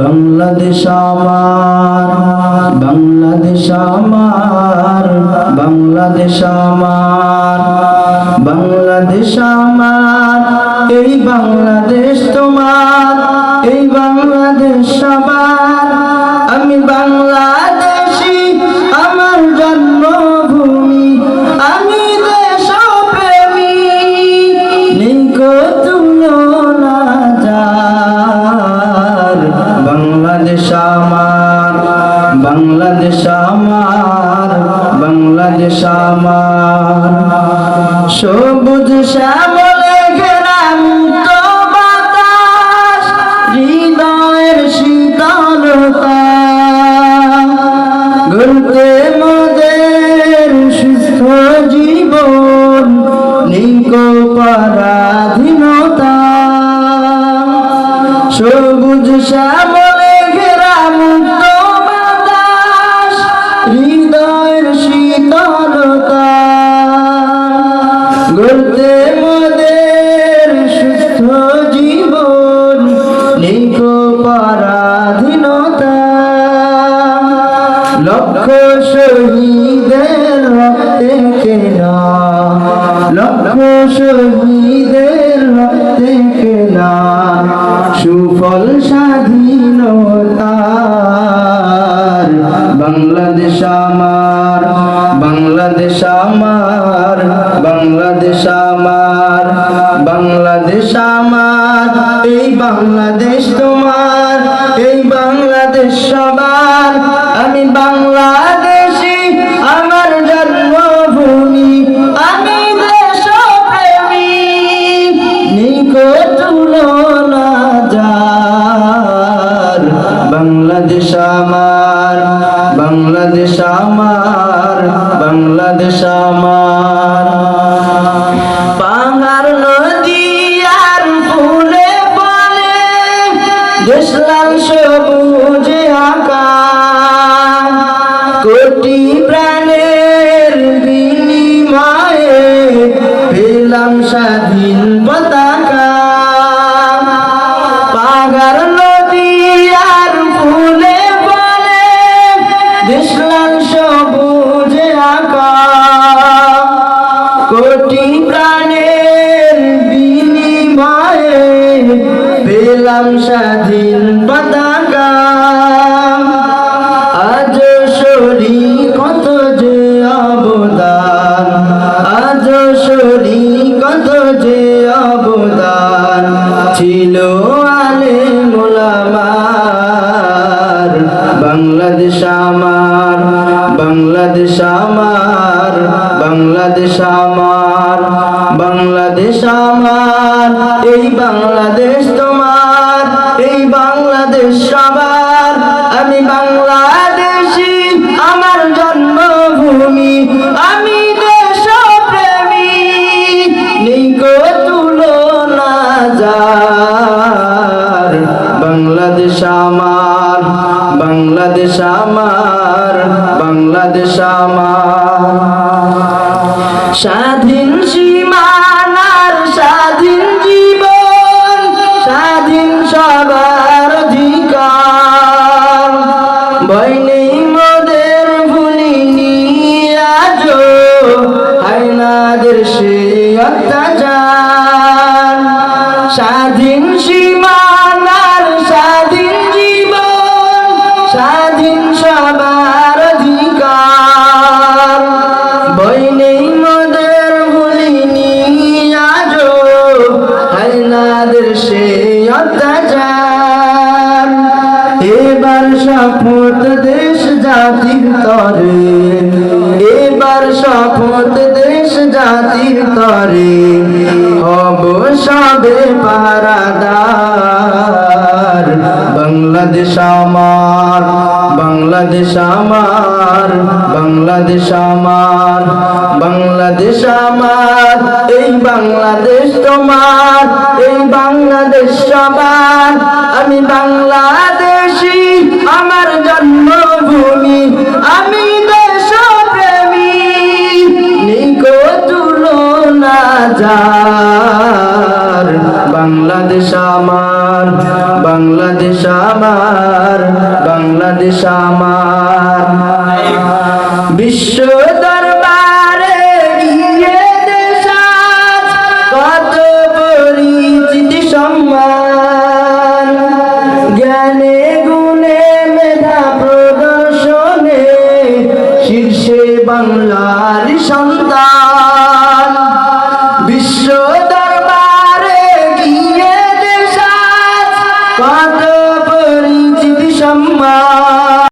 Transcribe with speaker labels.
Speaker 1: বাংলাদেশ আমার বাংলাদেশ আমার বাংলাদেশ আমার বাংলাদেশ আমার এই বাংলাদেশ তোমার এই বাংলাদেশ আমার। আমার বাংলাদেশ আমার বাংলাদেশ আমার। সবুজ শ্যামলে লক্ষ শহীদের রক্তে সুফল স্বাধীনতার। বাংলাদেশ আমার বাংলাদেশ আমার বাংলাদেশ আমার বাংলাদেশ আমার। এই বাংলাদেশ তোমার, এই বাংলাদেশ সবার। আমি বাংলাদেশি আমার, বাংলাদেশ আমার। পাহাড় নদী আর ফুলে ফলে দেশলাল সবুজে আঁকা কোটি প্রাণের বিনিময়ে পেলাম স্বাধীন পতাকা। ছিল আলে মোলামার বাংলাদেশ আমার বাংলাদেশ আমার বাংলাদেশ আমার বাংলাদেশ আমার। এই বাংলাদেশ তোমার, এই বাংলাদেশ সবার। আমি বাংলাদেশি, আমার জন্মভূমি বাংলাদেশ আমার বাংলাদেশ আমার বাংলাদেশ আমার। স্বাধীন সীমানার স্বাধীন বাংলাদেশ আমার বাংলাদেশ আমার বাংলাদেশ আমার বাংলাদেশ আমার, এই বাংলাদেশ তোমার, এই বাংলাদেশ সবার আমি বাংলাদেশি, আমার জন্মভূমি আমার বাংলাদেশ আমার। বিশ্ব জ্ঞানে গুণে প্রদর্শনে শীর্ষে বাংলার সন্তান। বিশ্ব